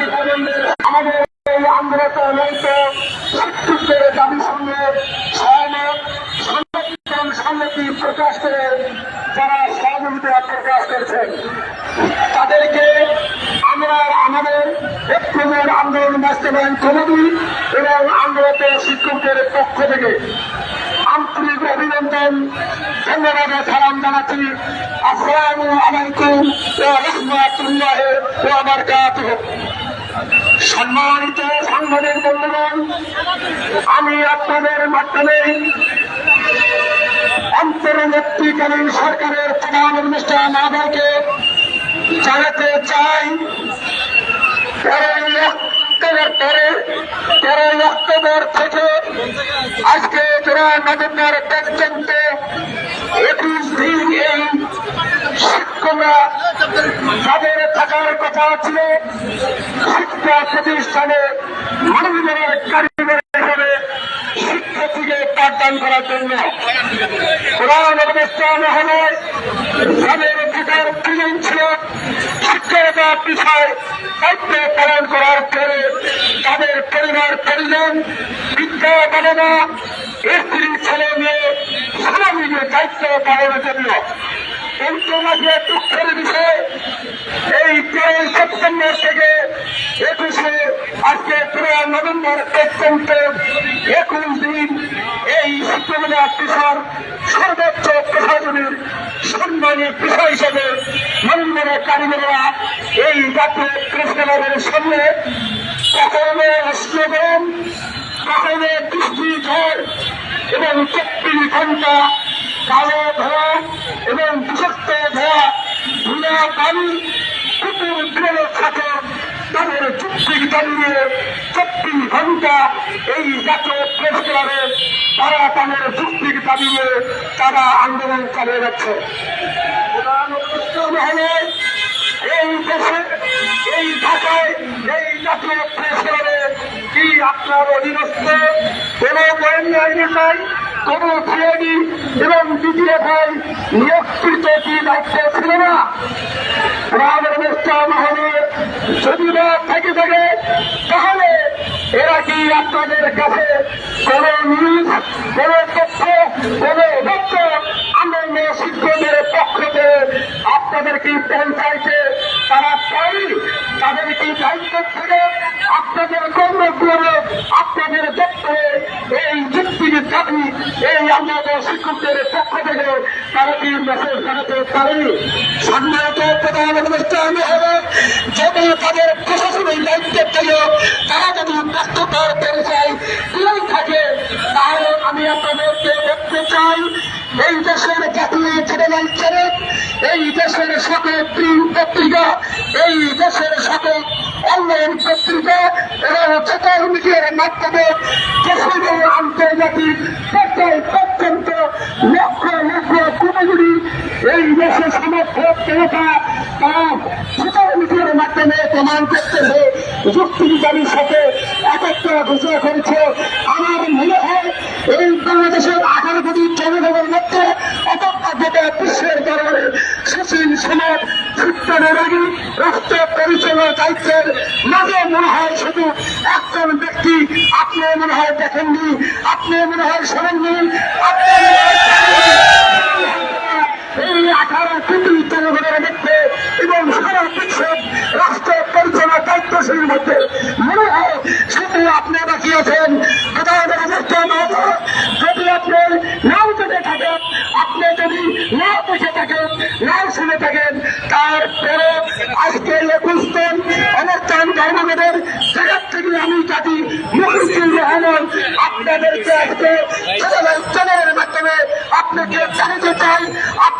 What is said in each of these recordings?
ডিপার্টমেন্টের আমাদের এই আন্দোলন দাবি সঙ্গে সম্মতি প্রকাশ করে যারা সহযোগিতা প্রকাশ করছেন তাদেরকে আমরা আমাদের একটুদের আন্দোলন বাস্তবায়ন কমিটি এবং আন্দোলনের আসসালামু আলাইকুম রহমতুল্লাহ। ও আমার সম্মানিত সাংবাদিক বন্ধুগণ, আমি আপনাদের মাধ্যমে অন্তর্বর্তীকালীন সরকারের প্রধান উপদেষ্টা মহোদয়কে জানাতে চাই। তেরোই অক্টোবর পরে তেরোই অক্টোবর থেকে আজকে জোড়া একুশ দিন এই শিক্ষকরা যাদের থাকার কথা ছিল, শিক্ষা প্রতিষ্ঠানে মানবীয় কারিগর হিসেবে শিক্ষার্থীকে পাঠদান করার জন্য প্রধান উপদেষ্টা মহোদয় যাদের থাকার প্রয়োজন ছিল শিক্ষকতা বিষয় দায়িত্ব পালন করার পরে তাদের পরিবার বিদ্যা স্ত্রী, ছেলে, মেয়ে স্বাভাবিক দায়িত্ব পালনের জন্য কিন্তু মাঝে দুঃখের বিষয় এই তেরোই সেপ্টেম্বর থেকে একুশে আজকে তেরো নভেম্বর পর্যন্ত একুশ দিন এই শিক্ষকতা পেশার সর্বোচ্চ প্রশাসনের সম্মানী পেশা হিসেবে মন্দিরে কারিগররা এই জাতীয় প্রেসক্লাবের সামনে কখনো স্লোগান কখনো বৃষ্টি ঝড় এবং চব্বিশ ঘণ্টা কালো ধোয়া এবং বিষাক্ত ধোয়া ধুলা পানি কুকুর বিড়াল থাকে তাদের চুক্তি দাঁড়িয়ে চব্বিশ ঘণ্টা এই জাতীয় প্রেস ক্লাবে তারা তাদের চুক্তি দাঁড়িয়ে তারা আন্দোলন চালিয়ে যাচ্ছে। হলো এই দেশে, এই ঢাকায়, এই জাতীয় প্রেস কি আপনার অধীনস্থ? কোন গোয়েন্দা আইনে নাই, কোন সিআইডি এবং ডিজিএফআই নিয়োগকৃত কি দায়িত্ব ছিল না? গ্রামের ব্যবস্থা মহলের যদি না থেকে থাকে, তাহলে এরা কি আপনাদের কাছে কোন নিউজ, কোন তথ্য কোন তথ্য আনন্দ শিক্ষকদের পক্ষ থেকে আপনাদের কি পৌঁছাইতে তারা পারি তাদের কি দায়িত্ব থেকে আপনাদের কর্মগুলো আপনাদের দপ্তরে এই যুক্তির দাবি, এই আমাদের শিক্ষকদের পক্ষ থেকে তারা কি মেসেজ জানাতে পারেনি সম্মানিত প্রধান অনুষ্ঠান হবে যদি তাদের প্রশাসনিক দায়িত্ব থেকে তারা যদি ব্যস্ততার পরিচয় দিয়েই থাকে, তাহলে আমি আপনাদেরকে দেখতে চাই। এই দেশের জাতীয় চ্যানেল এই দেশের সকল পত্রিকা, এই দেশের সকল অনলাইন পত্রিকা এবং সোশ্যাল মিডিয়ার মাধ্যমে দেশের আন্তর্জাতিক পর্যায় পর্যন্ত লক্ষ লক্ষ কোটি এই দেশের সমর্থক দেবতা তারা সোশ্যাল মিডিয়ার মাধ্যমে প্রমাণ করতেছে যুক্তিবিজ্ঞানীর সাথে একত্র ঘোষণা করেছে। আমার মনে হয় এই বাংলাদেশের আঠারো কোটি অপরাধতা বিশ্বের দরবারে সুশীল সমাজ শিক্ষণের আগে রাষ্ট্র পরিচালনার দায়িত্বের মাঝে মনে হয় শুধু একজন ব্যক্তি। আপনি মনে হয় দেখেননি আপনি মনে হয় শোনেননি আপনি অনুষ্ঠান জায়গা থেকে আমি জাতি মুখুজুর রহমান আপনাদেরকে আজকে চ্যানেলের মাধ্যমে আপনাকে জানাতে চাই।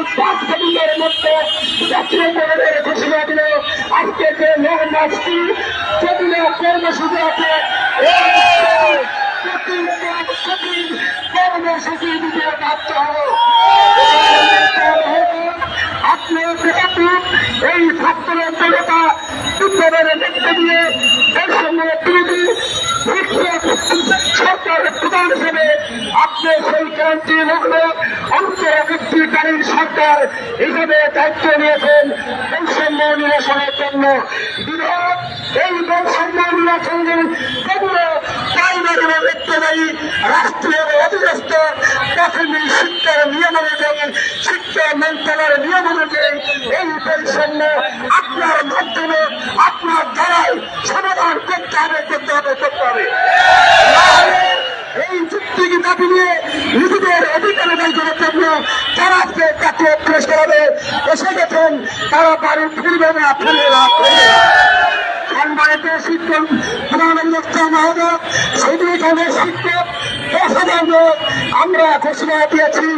বিজয় পাঁচ সেকেন্ডের মধ্যে বোর্ডের ঘোষণা দিল, আজকে যে লোক নাচটি যেগুলো কর্মসূচি আছে কর্মসূচি দিতে বাধ্য হবে আপনার যেহেতু এই ছাত্র জনতা বিপ্লবের আপনি সেই ক্রান্তি লগ্ন অন্তর্বর্তীকালীন সরকার হিসেবে দায়িত্ব নিয়েছেন বৈষম্য নিরসনের জন্য। বিধায়ক এই বৈষম্য নিরসনের জন্য রাষ্ট্রীয় প্রাথমিক শিক্ষার অনুযায়ী, শিক্ষা অনুযায়ী এই বৈষম্য আপনার আপনার সমাধান করতে হবে এই চুক্তিকে দাবি নিয়ে নিজেদের অধিকার করার তারা বাড়ি ফিরবে না না সম্মানিত আমরা ঘোষণা দিয়েছি,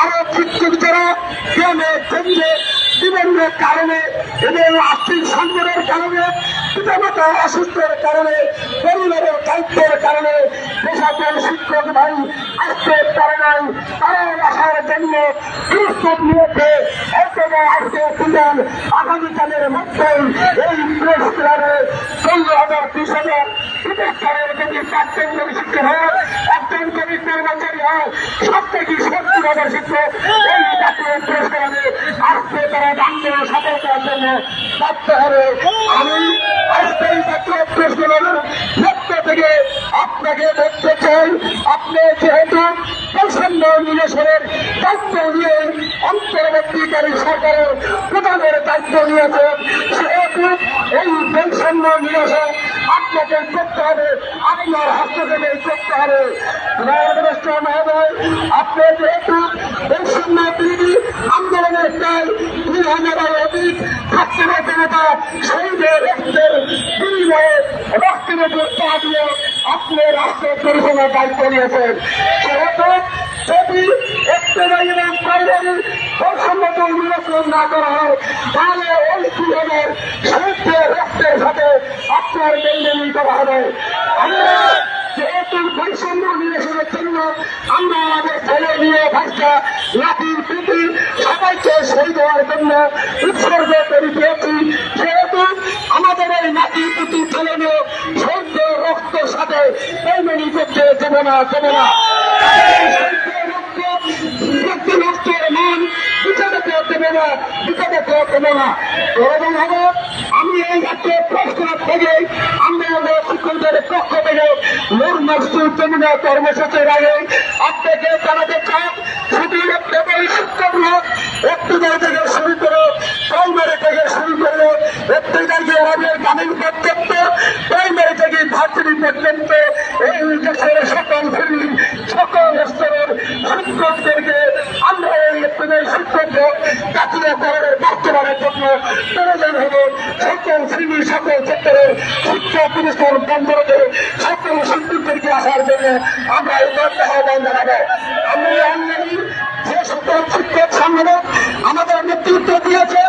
আরও শিক্ষক কারণে এবং আর্থিক সংকটের কারণে পিতামাতা অসুস্থের কারণে, পরিবারের দায়িত্বের কারণে শিক্ষক ভাই আসতে পারে নাই তারা আসার জন্য প্রস্তুত নিয়েছে অথবা আসতে তুলেন আগামীকালের মধ্যে এই প্রেস ক্লাবে চৌদ্দ হাজার বিশ হাজার প্রতিষ্ঠানের যদি চারজন যদি শিক্ষক হয়, একজন যদি কর্মচারী হয় সব থেকে সত্তর হাজার শিক্ষক এই জাতীয় প্রেস ক্লাবে আসতে তারা আন্দোলন সফল আজকে আপনাকে বলতে চাই, আপনি যেহেতু নিবেশনের দায়িত্ব নিয়ে অন্তর্বর্তীকারী সরকারের প্রধানের দায়িত্ব নিয়েছেন এই পেনশন নিবেশন আপনাকে করতে হবে, আপনার হস্তক্ষেপে করতে হবে। মহোদয় আপনি যেহেতু পেনশন বিরোধী আন্দোলনের প্রায় দুই হাজারের অধিক ছাত্র শহীদের রক্তের বিনিময়ে রক্তের উপর পা দিয়ে দায়িত্ব নিয়েছেন। সেহেতু যদি একটু এবং করা হয়। তাহলে ওই রক্তের সাথে আপনার লেনদেন করা হবে। যেহেতু বৈষম্য নিরসনের জন্য আমরা আমাদের ছেলে মেয়ে ভাষা লাঠির প্রীতি সবাইকে শহীদ হওয়ার জন্য উৎসর্গ করে দিয়েছি। যেহেতু আমাদের এই নাতি, পুতি, ছেলে মেয়ে সাথে পেমেনি করতে দেবো না আমি এই জাতীয় প্রশ্ন থেকে আমরা শিক্ষকদের পক্ষ থেকে নূর মসজিদ জমিনা কর্মসূচির আগে আপনাকে জানাতে চান শুধু শিক্ষক লোক একটু থেকে শুরু করে প্রাইমারি থেকে শুরু করে একটু থেকে আমাদের গ্রামীণ পর্যন্ত প্রাইমারি থেকে ভার্সিটি পর্যন্ত এই শ্রেণি সকল আমাদের নেতৃত্ব দিয়েছে,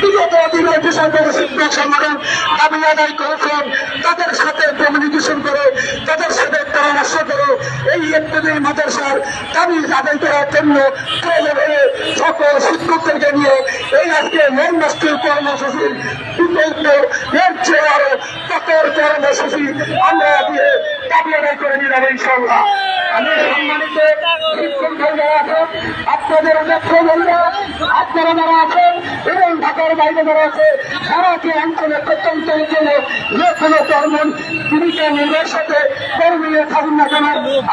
বিগত দিনের বিষয়গুলো শিক্ষক সংগঠন দাবি আদায় করেছেন, তাদের সাথে কমিউনিকেশন করে, তাদের সাথে পরামর্শ করে এই একদিনের মাদ্রাসার দাবি আদায় করার জন্য প্রয়োজন হলে সকল শিক্ষকদেরকে নিয়ে এই আজকে নন্যাস্তির কর্মসূচির বিকল্প এর চেয়ে আরও কঠোর কর্মসূচি আমরা দিয়ে দাবি করে নিলাম ইনশাল্লাহ আমি সম্মানিত শিক্ষক আপনাদের নেতৃবৃন্দ আপনারা যারা আছেন, এবং ঢাকার বাইরে যারা আছে অঞ্চলে প্রত্যন্ত অঞ্চলে যে কোনো কর্ম সাথে থাকুন না কেন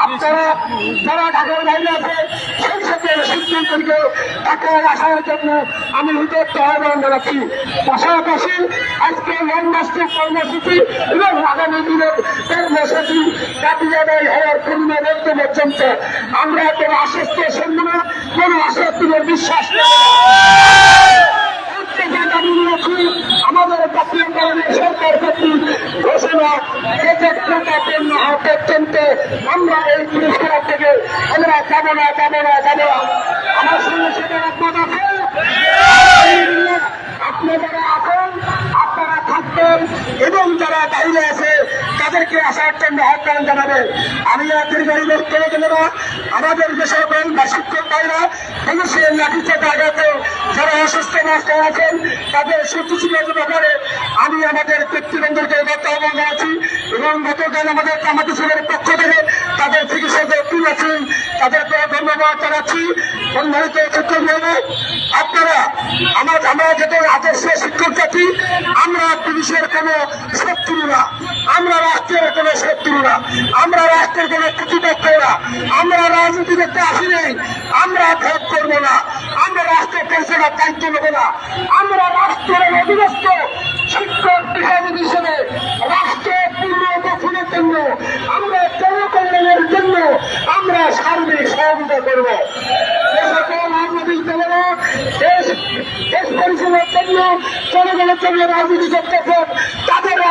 আপনারা যারা ঢাকার বাইরে আছে সেই সাথে সিদ্ধান্তকে ঢাকায় আসার জন্য আমি উদ্যোক্ত আহ্বান জানাচ্ছি। পাশাপাশি আজকে লংমাস্টের কর্মসূচি এবং আগামী দিনের কর্মসূচি দাবি আদায় হওয়ার পূর্ণ বলতে পর্যন্ত আমরা কোনো আশ্বস্ত শুনব না, কোনো আশ্বস্তের বিশ্বাস নেব প্রত্যেকে দাবি নিয়েছি আমাদের জাতীয় কারণে সরকার কর্তৃক ঘোষণা পূর্ণ হওয়া পর্যন্ত আমরা এই পুরস্কার থেকে আমরা যাব না যাব না, যাব আমার সঙ্গে থাকবেন এবং যারা বাইরে আছে, তাদেরকে আসার জন্য আহ্বান জানাবেন আমি আর দীর্ঘায়ী বক্তব্য দেব না। আমাদের দেশের বল বা শিক্ষক ভাইরা, পুলিশের লাঠিচাপ আঘাতে, যারা অসুস্থ নষ্ট আছেন, তাদের সুস্থিতির ব্যাপারে আমি আমাদের ব্যক্তিবন্ধুকে গত আহ্বান জানাচ্ছি এবং গতকাল আমাদের কামাতি সাহেবের পক্ষ থেকে তাদের চিকিৎসক তুলেছি তাদেরকে ধন্যবাদ জানাচ্ছি। সম্মানিত শিক্ষক ভাইরা আপনারা আমার আমরা যেটা আদর্শ শিক্ষক জাতি, আমরা পুলিশের কোনো শত্রু না। আমরা রাষ্ট্রের কোনো শত্রু না। আমরা রাষ্ট্রের কোনো প্রতিপক্ষ না। আমরা রাজনীতি করতে আসি নাই। আমরা ভোট করব না। আমরা রাষ্ট্রের পরিষেবার দায়িত্ব নেব না। আমরা রাষ্ট্রের অধীনস্থ শিক্ষক পেশাজীবী হিসেবে রাষ্ট্রের পূর্ণ গঠনের জন্য আমরা জনকল্যাণের জন্য আমরা সার্বিক সহযোগিতা করব।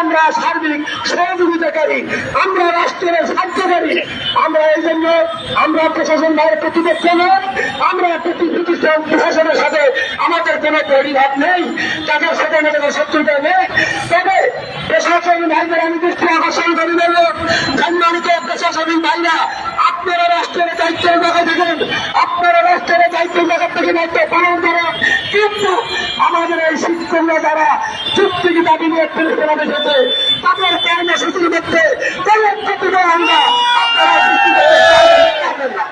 আমরা সার্বিক প্রশাসনের সাথে আমাদের কোনো পরিভাব নেই, তাদের সাথে আমাদের শত্রুতা নেই। তবে প্রশাসন ভাইদের আমি দৃষ্টি আকর্ষণ করি দেব সম্মানিত প্রশাসনিক ভাইরা আপনারা রাষ্ট্রের দায়িত্বের জায়গা থাকেন আপনারা রাষ্ট্রের দায়িত্বের জায়গা থেকে দায়িত্ব পালন করেন কিন্তু আমাদের এই শিক্ষকরা যারা চুক্তি দাবি নিয়ে পরিচালনা এসেছে তাদের কর্মসূচির মধ্যে কোনো প্রতিভা আমরা আপনারা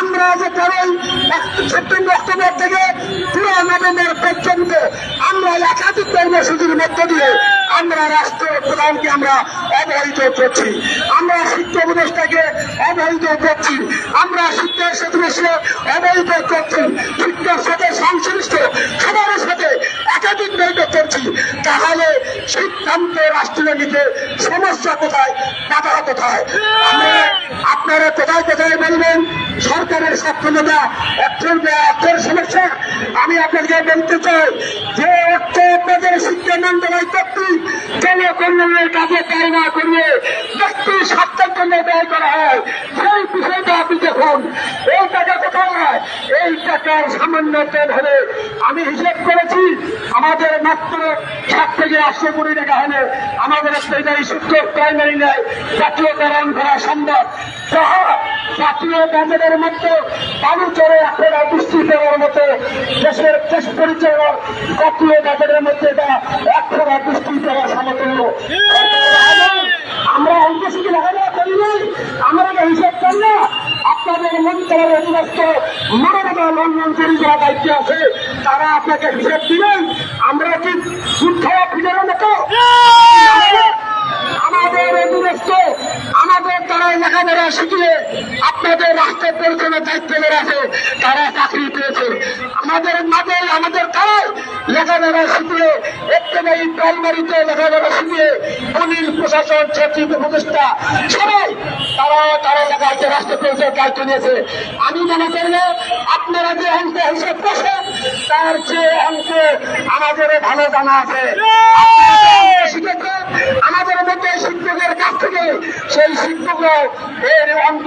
আমরা যে কারণ সেপ্টেম্বর, অক্টোবর থেকে পুরো নভেম্বর পর্যন্ত আমরা একাধিক কর্মসূচির মধ্য দিয়ে আমরা রাষ্ট্র প্রধানকে আমরা অবহিত করছি। আমরা শিক্ষা উপদেষ্টাকে অবহিত করছি। আমরা শিক্ষার সদস্য অবহিত করছি। শিক্ষার সাথে সংশ্লিষ্ট সবার সাথে একাধিক বৈঠক করছি। তাহলে সিদ্ধান্ত রাষ্ট্রীয় নিতে সমস্যা কোথায়, বাধা কোথায়? আমরা আপনারা কোথায় কোথায় বলবেন? সরকারের সক্ষমতা অর্থের অর্থের সমস্যা। আমি আপনাকে বলতে চাই যে অর্থ আপনাদের শিক্ষা মন্ত্রণালয় কর্তৃক জনকল্যাণের কাজে ব্যয় না করিয়ে ব্যক্তি স্বার্থের জন্য ব্যয় করা হয়। সেই বিষয়টা আপনি দেখুন, এই টাকা কোথায় এই টাকার সামান্য তেল হলে আমি হিসেব করেছি, আমাদের মাত্র সাত থেকে আটশো কোটি টাকা হলে আমাদের এই শিক্ষক প্রাইমারি নেয় জাতীয়করণ করা সম্ভব। সহ জাতীয় বাজারের মধ্যে বালু চড়ে এখন বৃষ্টি পড়ার মতো দেশের দেশ পরিচালনার জাতীয় বাজারের মধ্যে এটা এখন বৃষ্টি পড়ার সমতুল্য আমরা অঙ্ক শুধু লেখাপড়া করি নাই আমরা যে হিসাব করি না আপনাদের মন্ত্রণালয়ের অধীনস্থ মানবতা যারা দায়িত্বে আছে, তারা আপনাকে হিসেব দিবেন। আমরা কি দুধ খাওয়া ফিরের মতো আমাদের অধীনস্থ, আমাদের তারা লেখাপড়া শিখিয়ে আপনাদের রাস্তা পরিচালনার দায়িত্ব আছে, তারা চাকরি পেয়েছে। আমাদের মাঝে আমাদের তারাই লেখাপড়া শিখিয়ে একেবারে প্রাইমারিতে লেখাপড়া শিখিয়ে পুলিশ প্রশাসন সচিব উপদেষ্টা সবাই তারা তারা লেখাতে রাষ্ট্র পরিচয়ের দায়িত্ব নিয়েছে। আমি মনে করব আপনারা যে অঙ্ক হিসেব করছেন তার যে অঙ্ক আমাদের ভালো জানা আছে। আমাদের মধ্যে শিক্ষকের কাছ থেকে সেই শিক্ষকরাও এর অঙ্ক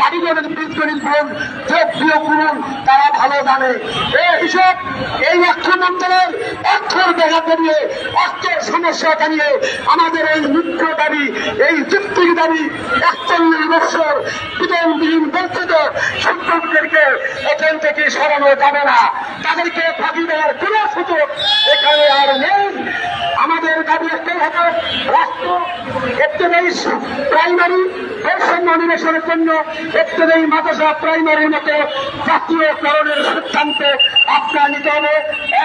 পাটিগণিত বীজগণিত গুণ যোগ বিয়োগ গুণ তারা ভালো জানে। এই হিসাব, এই অর্থ অর্থের দেখা করিয়ে অর্থের সমস্যা জানিয়ে আমাদের এই মুখ্য দাবি, এই যুক্তির দাবি, একচল্লিশ বছর বিধানবিহীন বঞ্চিত শিক্ষকদেরকে এখান থেকে সরানো যাবে না। তাদেরকে ফাঁকি দেওয়ার কোন সুযোগ এখানে আর নেই। আমাদের দাবি একটাই হবে, রাষ্ট্র একটাই প্রাইমারি, বৈষম্য নিবেশনের জন্য একটাই মাদ্রাসা প্রাইমারির মতো জাতীয়করণের সিদ্ধান্ত আপনার নিতে হবে।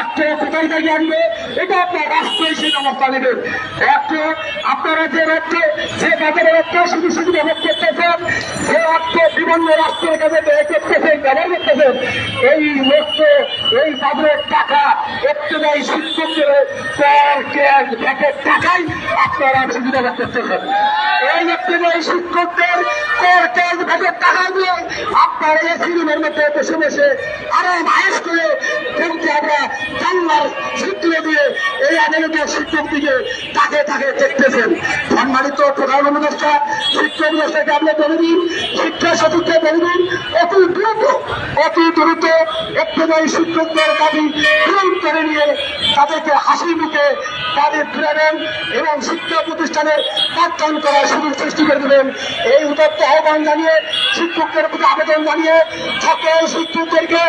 একটা থেকে আনবে এটা আপনার রাষ্ট্রই সেই ব্যবস্থা নেবেন একটা আপনারা যে রাজ্যে যে বাজারের একটা শুধু শুধু ব্যবহার করতেছেন যে অর্থ বিভিন্ন রাষ্ট্রের কাছে ব্যয় করতেছেন ব্যবহার করতেছেন এই লক্ষ্য এই বাজারের টাকা একটাই শিক্ষকদের কর ব্যাংকের টাকাই আপনার আপনারা সুবিধা করতেছেন এই একটি এই শিক্ষকদের কোর্টের ভেতর টাকা দিয়ে আপনারা এই ফিল্মের মধ্যে বসে বসে আরও ভাইস করে কিন্তু আমরা জানলার সূত্র দিয়ে এই আদালতের শিক্ষক দিকে তাকে তাকে দেখতেছেন। সম্মানিত প্রধান উপদেষ্টা, শিক্ষা উপদেষ্টাকে আমরা বলে দিন শিক্ষা সচিবকে বলে দিন অতি দ্রুত অতি দ্রুত একটাই শিক্ষকদের দাবি পূরণ করে নিয়ে তাদেরকে হাসি মুখে তাদের ফিরাবেন এবং শিক্ষা প্রতিষ্ঠানে পাঠদান করার সুযোগ সৃষ্টি করে দেবেন এই উদাত্ত আহ্বান জানিয়ে, শিক্ষকদের প্রতি আবেদন জানিয়ে সকল শিক্ষকদেরকে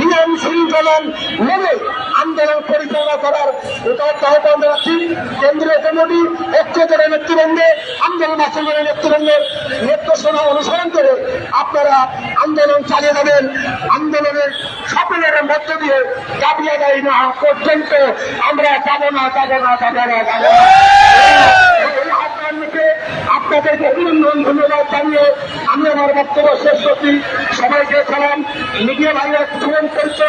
নিয়ম শৃঙ্খলন মেনে আন্দোলন পরিচালনা করার উদাত্ত আহ্বান জানাচ্ছি। কেন্দ্রীয় কমিটি ঐক্যদের নেতৃবৃন্দে, আন্দোলন আচরণের নেতৃবৃন্দের নির্দেশনা অনুসরণ করে আপনারা আন্দোলন চালিয়ে যাবেন। আন্দোলনের সকলের মধ্য দিয়ে দাবি আদায় না পর্যন্ত আমরা যাব না যাব না যাব না, যাব আপনাদেরকে অভিনন্দন, ধন্যবাদ জানিয়ে আমি আমার বক্তব্য শেষ করছি। সবাইকে সালাম। মিডিয়া ভাইরা জীবন পরিচয়।